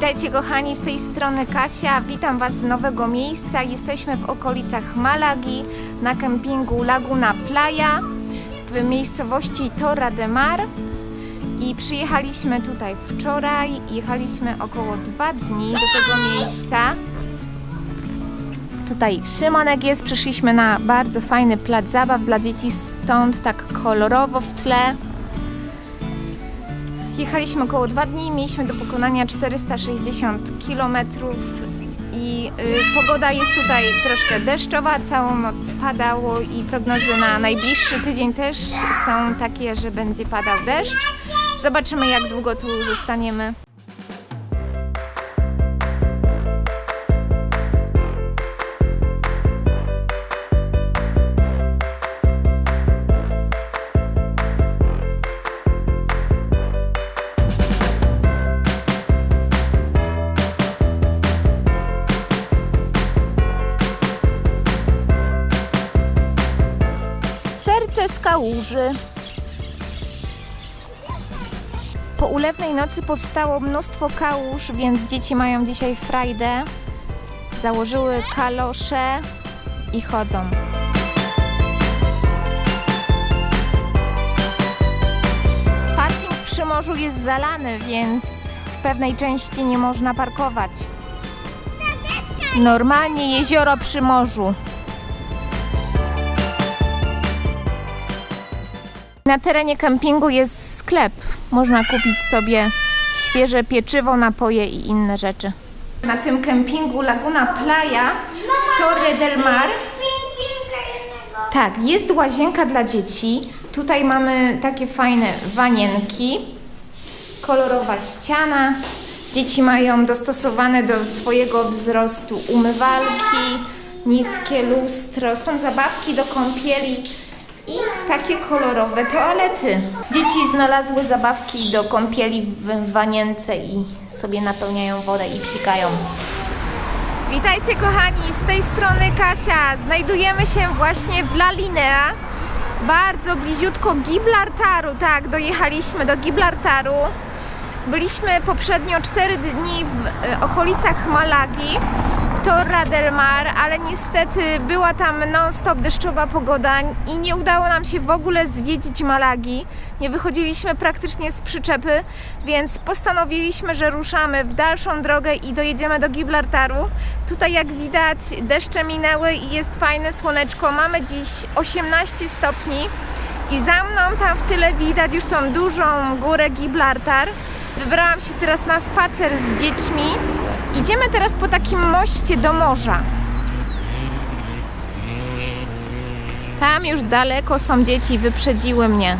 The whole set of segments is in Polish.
Witajcie kochani, z tej strony Kasia. Witam Was z nowego miejsca. Jesteśmy w okolicach Malagi na kempingu Laguna Playa w miejscowości Torre de Mar. I przyjechaliśmy tutaj wczoraj. Jechaliśmy około dwa dni do tego miejsca. Tutaj Szymonek jest. Przyszliśmy na bardzo fajny plac zabaw dla dzieci, stąd tak kolorowo w tle. Jechaliśmy około dwa dni, mieliśmy do pokonania 460 km i y, pogoda jest tutaj troszkę deszczowa, całą noc padało i prognozy na najbliższy tydzień też są takie, że będzie padał deszcz. Zobaczymy jak długo tu zostaniemy. Kałuży. Po ulewnej nocy powstało mnóstwo kałuż, więc dzieci mają dzisiaj frajdę. Założyły kalosze i chodzą. Parking przy morzu jest zalany, więc w pewnej części nie można parkować. Normalnie jezioro przy morzu. Na terenie kempingu jest sklep. Można kupić sobie świeże pieczywo, napoje i inne rzeczy. Na tym kempingu Laguna Playa w Torre del Mar tak, jest łazienka dla dzieci. Tutaj mamy takie fajne wanienki. Kolorowa ściana. Dzieci mają dostosowane do swojego wzrostu umywalki, niskie lustro, są zabawki do kąpieli takie kolorowe toalety. Dzieci znalazły zabawki do kąpieli w wanience i sobie napełniają wodę i psikają. Witajcie kochani, z tej strony Kasia. Znajdujemy się właśnie w La Linea, bardzo bliziutko Gibraltaru. Tak, dojechaliśmy do Gibraltaru. Byliśmy poprzednio 4 dni w e, okolicach Malagi, w Torre del Mar, ale niestety była tam non-stop deszczowa pogoda i nie udało nam się w ogóle zwiedzić Malagi. Nie wychodziliśmy praktycznie z przyczepy, więc postanowiliśmy, że ruszamy w dalszą drogę i dojedziemy do Gibraltaru. Tutaj jak widać deszcze minęły i jest fajne słoneczko. Mamy dziś 18 stopni. I za mną tam w tyle widać już tą dużą górę Gibraltar. Wybrałam się teraz na spacer z dziećmi. Idziemy teraz po takim moście do morza. Tam już daleko są dzieci, wyprzedziły mnie.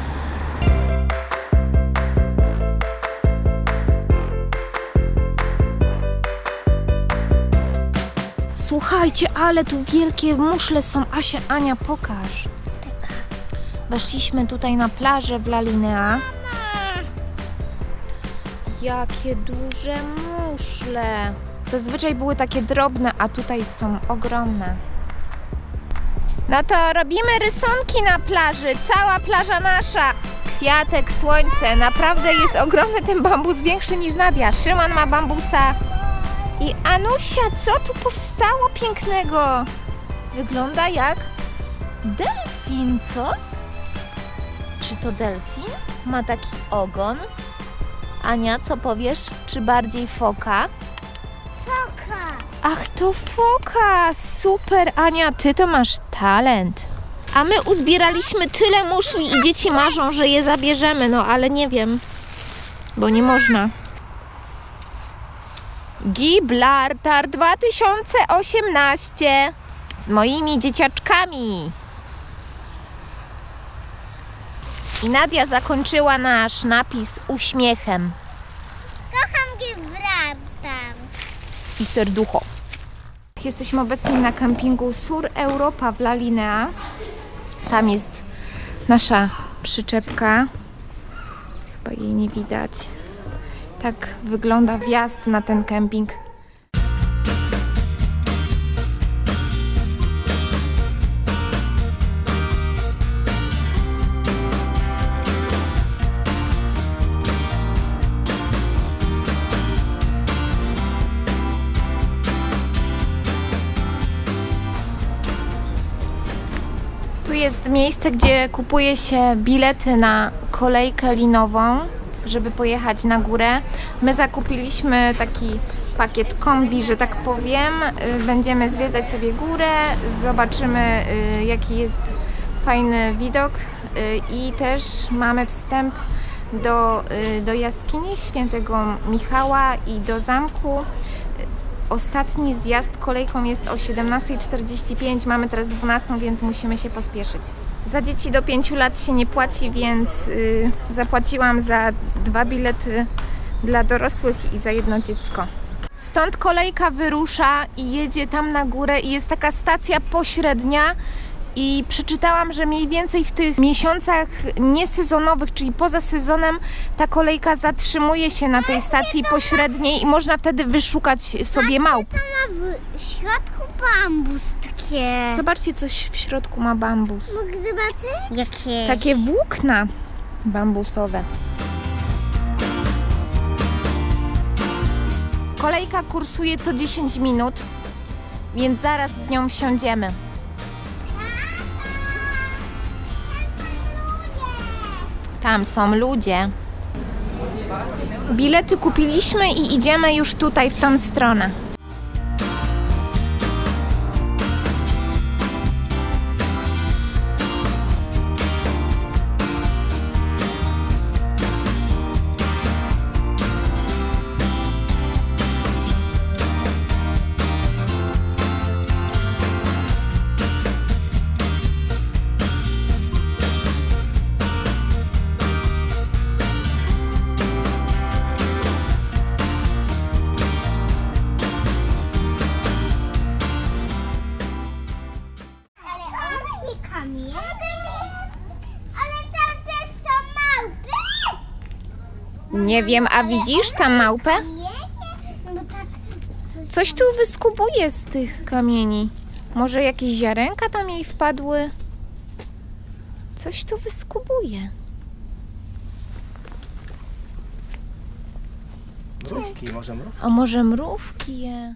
Słuchajcie, ale tu wielkie muszle są. Asia, Ania, pokaż. Weszliśmy tutaj na plażę w La Linea. Jakie duże muszle. Zazwyczaj były takie drobne, a tutaj są ogromne. No to robimy rysunki na plaży. Cała plaża nasza. Kwiatek, słońce. Naprawdę jest ogromny ten bambus, większy niż Nadia. Szymon ma bambusa. I Anusia, co tu powstało pięknego? Wygląda jak delfin, co? Czy to delfin? Ma taki ogon. Ania, co powiesz? Czy bardziej foka? Foka. Ach, to foka! Super, Ania, ty to masz talent. A my uzbieraliśmy tyle muszli i dzieci marzą, że je zabierzemy, no ale nie wiem, bo nie można. Gibraltar 2018 z moimi dzieciaczkami. I Nadia zakończyła nasz napis uśmiechem Kocham Gibraltar. i serducho. Jesteśmy obecnie na kempingu Sur Europa w La Linea. Tam jest nasza przyczepka. Chyba jej nie widać. Tak wygląda wjazd na ten kemping. Jest miejsce, gdzie kupuje się bilety na kolejkę linową, żeby pojechać na górę. My zakupiliśmy taki pakiet kombi, że tak powiem. Y, Będziemy zwiedzać sobie górę, zobaczymy y, jaki jest fajny widok y, i też mamy wstęp do, do jaskini świętego Michała i do zamku. Ostatni zjazd kolejką jest o 17.45, mamy teraz 12, więc musimy się pospieszyć. Za dzieci do 5 lat się nie płaci, więc y, zapłaciłam za dwa bilety dla dorosłych i za jedno dziecko. Stąd kolejka wyrusza i jedzie tam na górę i jest taka stacja pośrednia i przeczytałam, że mniej więcej w tych miesiącach niesezonowych, czyli poza sezonem, ta kolejka zatrzymuje się na tej stacji pośredniej i można wtedy wyszukać sobie małp. To ma w środku bambus takie. Zobaczcie, coś w środku ma bambus. Mogę zobaczyć? Jakie? Takie włókna bambusowe. Kolejka kursuje co 10 minut, więc zaraz w nią wsiądziemy. Tam są ludzie. Bilety kupiliśmy i idziemy już tutaj w tą stronę. Nie wiem, a widzisz tam małpę? Coś tu wyskubuje z tych kamieni. Może jakieś ziarenka tam jej wpadły? Coś tu wyskubuje. Mrówki, może mrówki? A może mrówki je?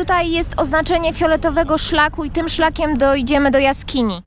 Tutaj jest oznaczenie fioletowego szlaku i tym szlakiem dojdziemy do jaskini.